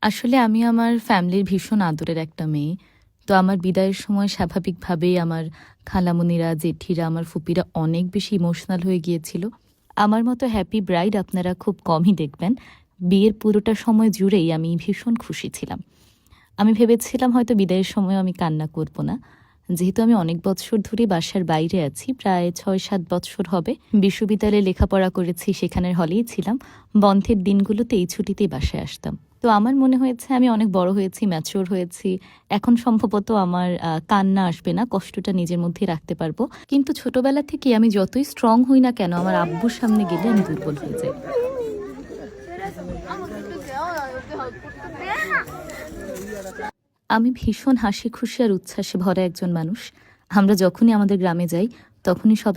আসলে আমি আমার ফ্যামিলির ভীষণ আদরের একটা মেয়ে। তো আমার বিদায়ের সময় স্বাভাবিকভাবেই আমার খালামুনিরা, জেঠিরা, আমার ফুপিরা অনেক বেশি ইমোশনাল হয়ে গিয়েছিল। আমার মতো হ্যাপি ব্রাইড আপনারা খুব কমই দেখবেন। বিয়ের পুরোটা সময় জুড়েই আমি ভীষণ খুশি ছিলাম। আমি ভেবেছিলাম হয়তো বিদায়ের সময় আমি কান্না করব না। যেহেতু আমি অনেক বছর ধরে বাসার বাইরে আছি, প্রায় ছয় সাত বছর হবে, বিশ্ববিদ্যালয়ে লেখাপড়া করেছি, সেখানের হলেই ছিলাম। বন্ধের দিনগুলোতে এই ছুটিতেই বাসায় আসতাম। তো আমার মনে হয়েছে আমি অনেক বড় হয়েছি ম্যাচিওর হয়েছি। এখন সম্ভবত আমার কান্না আসবে না, কষ্টটা নিজের মধ্যে রাখতে পারব। কিন্তু ছোটবেলা থেকে আমি যতই স্ট্রং হই না কেন, আমার আব্বুর সামনে গেলে আমি দুর্বল হয়ে যাই। আমি ভীষণ হাসি খুশি আর উচ্ছ্বাসে ভরা একজন মানুষ। আমরা যখনই আমাদের গ্রামে যাই, তখনই সবাই